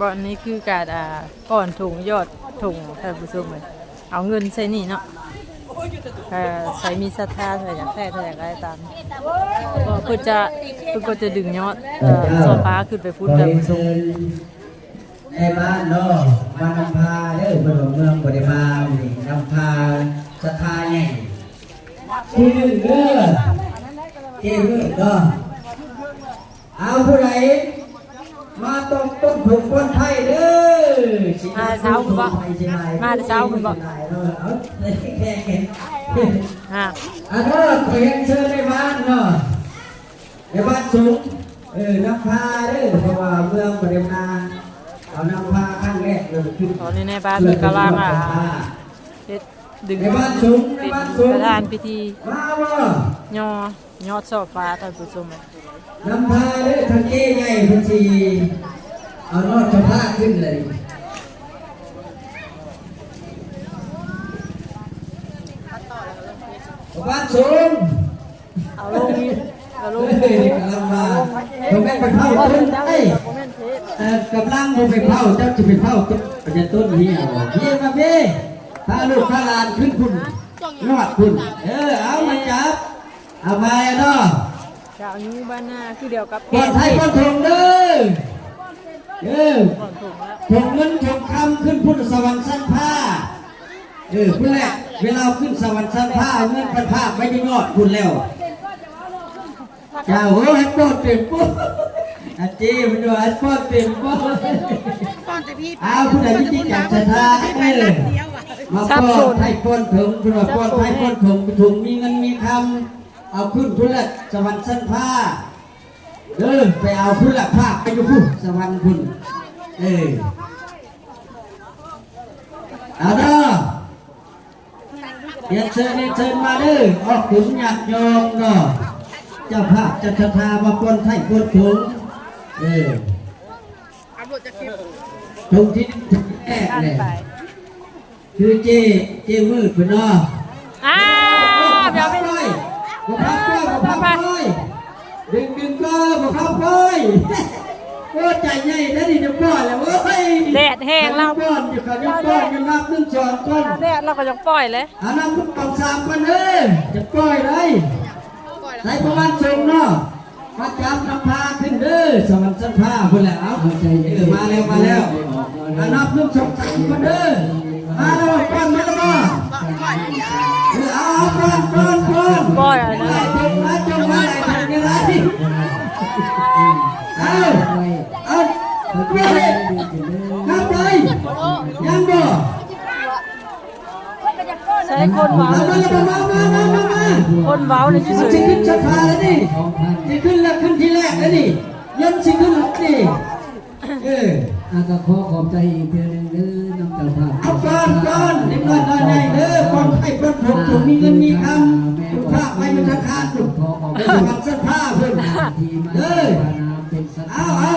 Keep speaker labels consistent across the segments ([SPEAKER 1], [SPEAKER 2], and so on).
[SPEAKER 1] บอนนี้คือการอ่าก่อนถุงยอดถุงท่านผู้ชมเลยเอาเงินใส่นี่เนาะเอ่อใส่มีศรัทธาเท่าอยากได้เท่าอยากได้ตามก็เพื่อจะเพื่อก็จะดึงยอดเอ่อโซฟาขึ้นไป
[SPEAKER 2] ฟุต
[SPEAKER 1] ท่านผู้ช
[SPEAKER 2] เชิ
[SPEAKER 1] ม
[SPEAKER 2] ในบ้านเนาะมานำพาเด้อเมืองเมืองบริมานี่นำพาสถาใหญ่ที่หนึ่งเด้อเจ้มือเนาะเอาผู้ใด ตรงต้นผงต้นไผ่เด้อ
[SPEAKER 1] มาเช้าคุณบ่มาเช้าคุณบ่
[SPEAKER 2] อะ
[SPEAKER 1] อั
[SPEAKER 2] นนั้นขอเรียนเชิญในบ้านเนาะในบ้านสูงเออน้ำพาเด้อเพราะว่าเมืองบริมาเอาน้ำพาครั้งแรกเลยขึ้น
[SPEAKER 1] ตอนนี้ในบ้านกำลังอ่าเฮ็ดดึง
[SPEAKER 2] ในบ้านสูงในบ้านสูง
[SPEAKER 1] ประธานพิธี
[SPEAKER 2] มาบ่
[SPEAKER 1] ย่อยอดโซฟาท่านผู้ชมเลย
[SPEAKER 2] นำพาเด้อทางเก้ใหญ่เพิ่นสิ เอานอดสะพลาดขึ้นเลยบ้านสูง
[SPEAKER 1] เอาลงเอาล
[SPEAKER 2] เฮ้
[SPEAKER 1] ง
[SPEAKER 2] ยกำลังมาผมแม่งไปเผาต้นเอ้ยกำลังผมไปเผาเจ้าจะไปเผาต้นประจันต้นนี้เอาพี่มาพี่ถ้าลูกถ้าลานขึ้นคุณนอดคุณเออเอามาจับเอาไปเนาะ
[SPEAKER 1] จะเอานิ้วบ้านหน้าคือเดียวกับ
[SPEAKER 2] ปลอดภัยปลอดทงเด้อ เออ
[SPEAKER 1] ถง
[SPEAKER 2] เงินถงคำขึ้นพุทธสวรรค์สั้นผ้า เออคุณแหละเวลาขึ้นสวรรค์สั้นผ้าเอาเงินพันผ้าไม่ได้ยอดคุณแล้วเจ้าโอ้ยโปรดเต็มปุ๊บอาจีมันอยู่อันโปรดเต็มปุ๊บ
[SPEAKER 3] ก่อนแต่พี่
[SPEAKER 2] เอาผู้ใดที่จิตอยากจะทาเออมาป้อนให้ป้อนถึงคุณว่าป้อนให้ป้อนถึงถุงมีเงินมีคำเอาขึ้นพุทธสวรรค์สั้นผ้า เออไปเอาพุทธภาพไปดูพุทธสวรรค์คุณเออเอาเด้อเรียนเชิญเรียนเชิญมาเด้อออกถึงอยากยอมเนาะเจ้าภาพจะทามาปนไทยปนถุงเออ
[SPEAKER 3] ตำรวจจะเก็บ
[SPEAKER 2] ถุงที่แรก
[SPEAKER 1] ด้าน
[SPEAKER 2] เลย
[SPEAKER 1] ไป
[SPEAKER 2] คือเจเจมืดคุณเนาะ
[SPEAKER 1] อ้าวเดี๋ยวไป
[SPEAKER 2] ไปบ่พับก้อยบ่พับก้อย ดึงดึงก็บ่พับก้อยโอ้ใจใหญ่นะนี่จะป้อนแล้วเว้ย
[SPEAKER 1] แดดแห้งเรา
[SPEAKER 2] ป้อนอยู่กับยังป้อนยังนับหนึ่งสองก้อน
[SPEAKER 1] แดดเราก็จะปล่อยเลย
[SPEAKER 2] อันนั้นคุณต้องสามกันเด้อจะปล่อยได้ใส่ประมาณทรงเนาะมาจับนำพาขึ้นเด้อสวรรค์สันพาพุ่นแหละเอาใจเออมาแล้วมาแล้วอันนับหนึ่งสองสามกันเด้อ มามามามามามามา
[SPEAKER 1] คนเว้าในที่สุ
[SPEAKER 2] มั
[SPEAKER 1] ด
[SPEAKER 2] นจะขึ้นสะพานแล้วนี่จะขึ้นแล้วขึ้นที่แรกแล้วนี่ยันสิขึ้นแล้วนี่เออ
[SPEAKER 4] อาก็ขอขอบใจอีกเพียงหนึ่งเด้อน้ำเจ้าภาพ
[SPEAKER 2] เอาก้อนก้อนเล็กน้อยน้อยใหญ่เด้อก้อนไข่ก้อนผมถูกมีเงินมีคำถูกภาพไว้มันธนาคารถูกเป็นสวัสดิ์เสื้อผ้าเพิ่น
[SPEAKER 4] ที่มา
[SPEAKER 2] เด้อ
[SPEAKER 4] ปานาเป็นสัตว์
[SPEAKER 2] เอาเอา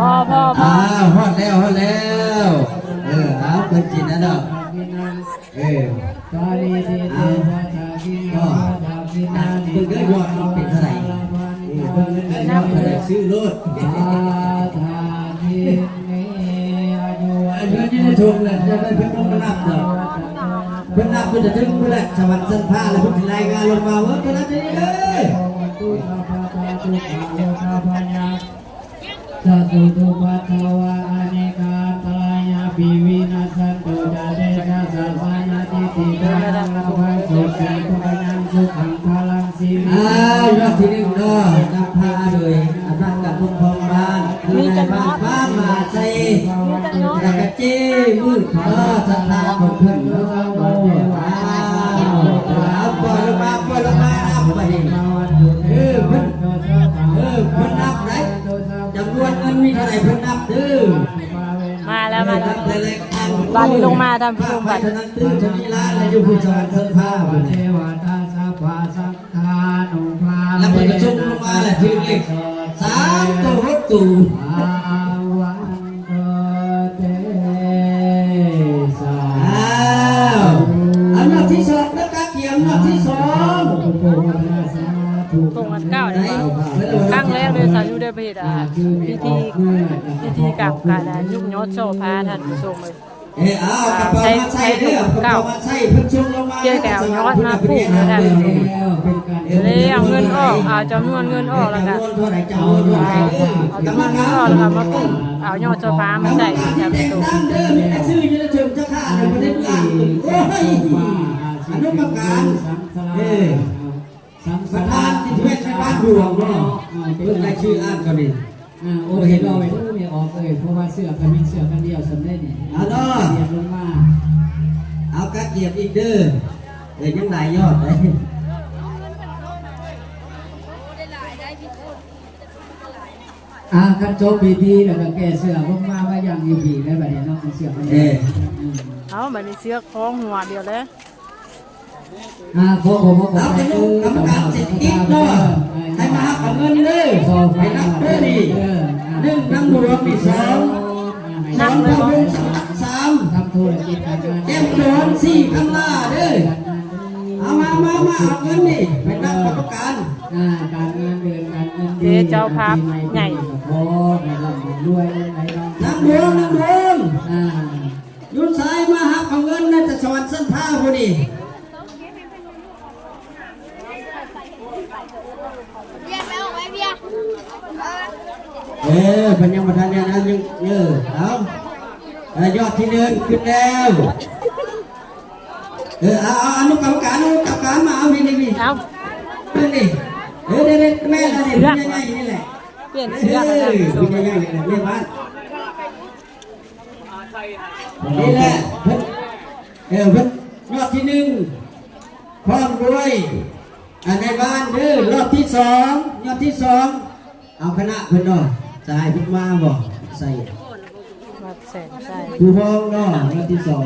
[SPEAKER 1] พอพอพอ
[SPEAKER 2] อ่าฮอดแล้วฮอดแล้ว เออเอาเพิ่นกินนะเนาะ
[SPEAKER 4] กินัง
[SPEAKER 2] เออ
[SPEAKER 4] กาลีติเตวะทากินาทากินานิ
[SPEAKER 2] เพิ่ก็ยอดมันเป็นเท่าไหร่เออเพิ่นก็ได้เท่าไหร่ซื้อรถ
[SPEAKER 4] อาทากินีอายุ
[SPEAKER 2] เออเพิ่นจะได้ถูกแหละจะได้เพิ่นต้องมานับเนาะเพิ่นนับเพิ่นจะถึงเพิ่นแหละสวรรค์สันพาแล้วเพิ่นสิรายงานลงมาว่าเพิ่นนั้นจะได้เด้อ
[SPEAKER 4] ตุ สัพพะตาตุขาโลกาปัญญาสัตตุตุปัตถวะอเนกาตรายาปิวินาสันตุจาเดชะสัสนาทิติตานังละภัยสุขีทุกนังสุขังพลังสีวิ
[SPEAKER 2] อ่ายอดที่หนึ่งเนาะนำพาโดยอาจารย์กับพงพงบ้านคือในบ้านบ้านมาใจแล้วก็เจ้มืดเออศรัทธาของเพิ่นเนาะ
[SPEAKER 1] มาแล้วมาแล้ว
[SPEAKER 2] แต่เล็กอัน
[SPEAKER 1] บาดนี้ลงมาทำผู้ชมบัด
[SPEAKER 2] ไปเท่านั้นตื้อจะมีร้านอะไรอยู่ผู้สวรรค์เพิ่นพา
[SPEAKER 4] พ
[SPEAKER 2] บั
[SPEAKER 4] ระ
[SPEAKER 2] ด
[SPEAKER 4] เท
[SPEAKER 2] นี้
[SPEAKER 4] วตาสัพพะสังฆานุภา
[SPEAKER 2] แล้วเพิ่นก็ชมลงมาแหละถึงเลขสามตัวหกตัว
[SPEAKER 4] อาวันเกเตสา
[SPEAKER 2] อ้าวอันดับที่สองแล้วก็เกี่ยมอันดับที่สอง
[SPEAKER 4] ธุโภคนาสาธุ
[SPEAKER 1] ตรงกันเก้าเลยครั้งแรกเลยสาวยูได้ไปเห็นอะพิธีพิธีกั บการอะยุกยศโซพาท่านผู้ชมเลย
[SPEAKER 2] เออเอากระเป๋ามาใส่เด้อกระเป๋ามาใส่เพิ่นชมลงมา
[SPEAKER 1] เกี่ยวกับยอดมาปลูกนะท่าน
[SPEAKER 4] เล
[SPEAKER 1] ยเอาเงินออกเอาจำนวนเงินออกแล้วก็
[SPEAKER 2] จำนวนเท่าไหร่จำนวนเท่าไหร่เด้อา
[SPEAKER 1] จำน
[SPEAKER 2] ม
[SPEAKER 1] วนเงินออกแล้วก็มาปลูกเอายอดโซฟามาใส่
[SPEAKER 2] กรรม
[SPEAKER 1] ท่าน
[SPEAKER 2] การ
[SPEAKER 1] ผู้ชม
[SPEAKER 2] ที่แต่งตั้งเด้อมีแต่ชื่ออยู่ในถึงเจ้าข้าในประเทศอ่างโอ้ยอนุกรรมการเออ
[SPEAKER 4] สัง
[SPEAKER 2] ประธานที่เวชในบ้านหลวงเนาะเพิ่นได้ชื่ออ่านก็ดี
[SPEAKER 4] อ่าโอเคเราไปทุกเนี่ยออกเลยเพราะว่าเสื้อกันมีเสื้อกันเดียวสำเร็จเนี่ย
[SPEAKER 2] เอาเนาะ
[SPEAKER 4] เรียนลงมา
[SPEAKER 2] เอากระเกียบอีกเด้อเอ้ยยังหลายยอดเลย
[SPEAKER 4] อากันโจบปีทีแล้วก็แกเสื้อลงมาว่ายังอยู่ผีได้แบบนี้เนาะเสือกันเดียวอืม
[SPEAKER 1] เอาบัดนี้เสือคล้องหัวเดียวเลย
[SPEAKER 4] อาพวกผมกผม
[SPEAKER 2] เอา
[SPEAKER 4] ไป
[SPEAKER 2] ไป
[SPEAKER 4] ดู
[SPEAKER 2] กรรมการเศรษฐกิจเนาะให้มาหักเอาเงินเด้อ
[SPEAKER 4] โซ
[SPEAKER 2] ไปนับเด้อ
[SPEAKER 4] ทำธุรกิจการงาน
[SPEAKER 2] แก้มโดนสี่คำล่าเด้อเอามามามาเอาเงินนี่ไปนับกรรมการ
[SPEAKER 4] อ่าการงานเดือนการเงิน
[SPEAKER 1] เดี๋ยวเจ้าภาพใหญ่
[SPEAKER 4] กับพ่อในลำด้วยในลำ
[SPEAKER 2] น้ำหลวงน้ำหลวง
[SPEAKER 4] อ่า
[SPEAKER 2] ยุดสายมาหักเอาเงินน่าจะสวรรค์เส้นผ้าพอดี
[SPEAKER 3] เบียร์ไปออกไปเบียร์เออ
[SPEAKER 2] เออเป็นยังประธานเนี่ยนะยังเออเอาเอา ยอดที่หนึ่งขึ้นแล้วเออเอาเอาอนุกรรมการอนุกรรมการมาเอาพี่นี่พี่
[SPEAKER 1] เอา
[SPEAKER 2] ขึ้นนี่เออเด็ดแม่ละนี่พี่ใหญ่ๆนี่แหละ
[SPEAKER 1] เปลี่ยน
[SPEAKER 2] เอ
[SPEAKER 1] เสื้อ
[SPEAKER 2] อ
[SPEAKER 1] แล้วท่านผู้ช
[SPEAKER 2] พี่
[SPEAKER 1] ม
[SPEAKER 2] ใหญ่ๆนี่แหละเรียกบ้านนี่แหละเพิ่นเออเพิ่นยอดที่หนึ่งพร้อมด้วยอันในบ้านเด้อรอบที่สองยอดที่สองเอาคณะเพิ่นเนาะจะให้เพิ่นมาบ่ใส่
[SPEAKER 1] มา แสงใส่
[SPEAKER 2] ผู้ห้องเนาะยอดที่สอง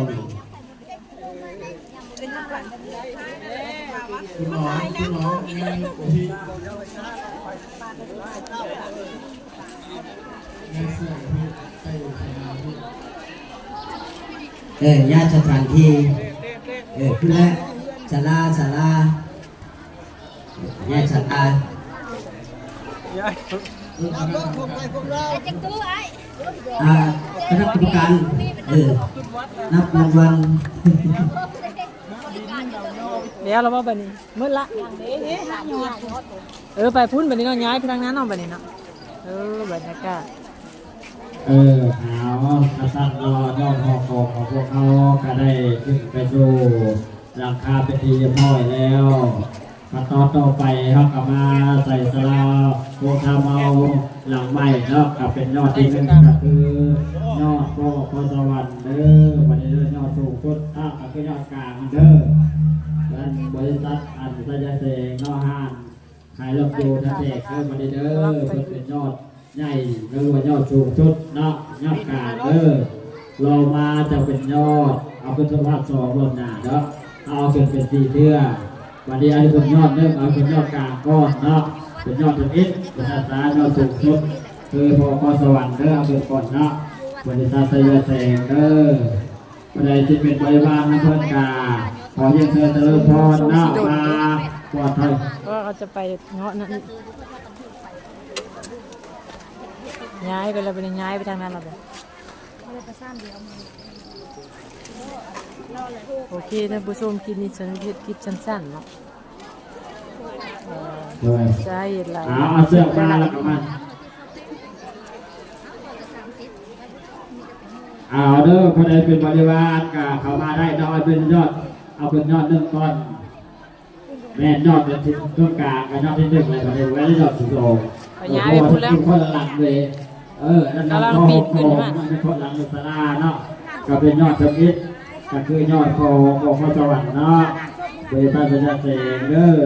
[SPEAKER 2] เออญาติสถานที่เออขึ้นแล้วศาลาศาลาญาติศาลา
[SPEAKER 3] จะกู้ไอ้
[SPEAKER 2] อ่าคณะกรรมการเออนับรางวัล
[SPEAKER 1] เดี๋ยวเราว่าบัดนี้มืดละเออไปพุ่นบันี้เนาะย้ายไปทางนั้นเนาะบัดนี้เนาะเออบรรยากาศ
[SPEAKER 4] เออเอากระสันรอยอดหอกของของพวกเขาก็ได้ขึ้นไปสู่หลังคาเป็นที่เรียบร้อยแล้ว มาต่อต่อไปเขาก็มาใส่สลาพวกทำเอาหลังใหม่เนาะก็เป็นยอดที่หนึ่งก็คือยอดโก็พอสวรรค์เด้อวันนี้เด้อยอดสูงสุดอะก็คือยอดกลางเด้อด้านบริษัทอันสยาเสงนอห้านขายรถดูทันเทกเด้อวันนี้เด้อเพิ่นเป็นยอดใหญ่เรียกว่ายอดสูงสุดเนาะยอดกลางเออเรามาจะเป็นยอดเอาเป็นสภาพสองรถหนาเนาะเอาเป็นเป็นสี่เทื่อ วันนี้อันนี้เป็นยอดเริ่มเอาเป็นยอดกลางก้อนเนาะเป็นยอดถึงอิฐเป็นอาสายอดสูงสุดคือพอพอสวรรค์เด้อเอาเป็นก่อนเนาะบริษัทสยามแสงเด้อวันใดที่เป็นบริวารนะเพื่อนกาขอเรียนเชิญเจริญพรเนาะมาปลอดภัย
[SPEAKER 1] ก็เขาจะไปเงาะนั่นย้ายไปแล้วไปย้ายไปทางนั้นเราไป โอเคท่านผู้ชมคลิปนี้ฉันคลิปสั้นๆเนาะเอ่อ
[SPEAKER 4] ด้วย
[SPEAKER 1] ใช่หลาย
[SPEAKER 4] เอาเอาเสื้อมาแล้วก็มาเอาเด้อพอได้เป็นบริวารกะเขามาได้น้อยเป็นยอด เอาเป็นยอดหนึ่งก้อนแม่นยอดเป็นที่ต้นกลางกับยอดที่หนึ่งเลยพอได้ไว้ได้ยอดสุดโต่ง
[SPEAKER 1] ไปย้ายไปพูดแล้ว
[SPEAKER 4] โอ้โหคนละหลังเลย เออนั่น
[SPEAKER 1] กำลังปิดขึ้นมา
[SPEAKER 4] เป็นคนหลังในสลาเนาะก็เป็นยอดสมิทก็คือยอดของของพระสวรรค์เนาะโดยท่านพระเจ้าเสงเด้อ